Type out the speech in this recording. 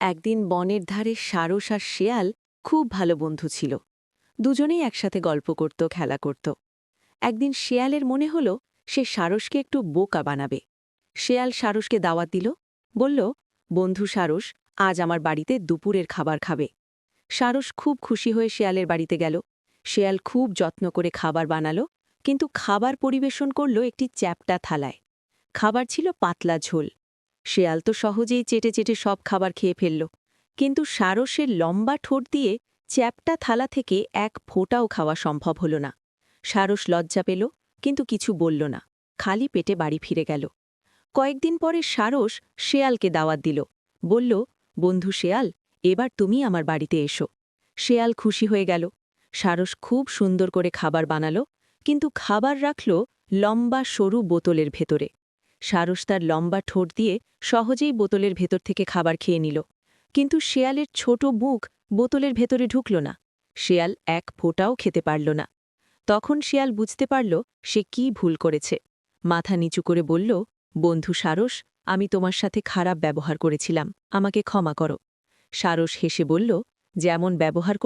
একদিন বনের ধারে সারস আর শেয়াল খুব ভালো বন্ধু ছিল। দুজনেই একসাথে গল্প করত, খেলা করত। একদিন শেয়ালের মনে হল, সে সারসকে একটু বোকা বানাবে। শেয়াল সারসকে দাওয়াত দিল, বলল, বন্ধু সারস, আজ আমার বাড়িতে দুপুরের খাবার খাবে। সারস খুব খুশি হয়ে শেয়ালের বাড়িতে গেল। শেয়াল খুব যত্ন করে খাবার বানালো, কিন্তু খাবার পরিবেশন করল একটি চ্যাপটা থালায়। খাবার ছিল পাতলা ঝোল। শেয়াল তো সহজেই চেটে চেটে সব খাবার খেয়ে ফেলল। কিন্তু সারসের লম্বা ঠোঁট দিয়ে চ্যাপটা থালা থেকে এক ফোঁটাও খাওয়া সম্ভব হল না। সারস লজ্জা পেল, কিন্তু কিছু বলল না। খালি পেটে বাড়ি ফিরে গেল। কয়েকদিন পরে সারস শেয়ালকে দাওয়াত দিল। বলল, বন্ধু শেয়াল, এবার তুমি আমার বাড়িতে এসো। শেয়াল খুশি হয়ে গেল। সারস খুব সুন্দর করে খাবার বানালো, কিন্তু খাবার রাখল লম্বা সরু বোতলের ভেতরে। সারস তার লম্বা ঠোঁট দিয়ে সহজেই বোতলের ভেতর থেকে খাবার খেয়ে নিল। কিন্তু শেয়ালের ছোট মুখ বোতলের ভেতরে ঢুকল না। শেয়াল এক ফোঁটাও খেতে পারল না। তখন শেয়াল বুঝতে পারল সে কি ভুল করেছে। মাথা নিচু করে বলল, বন্ধু সারস, আমি তোমার সাথে খারাপ ব্যবহার করেছিলাম। আমাকে ক্ষমা করো। সারস হেসে বলল, যেমন ব্যবহার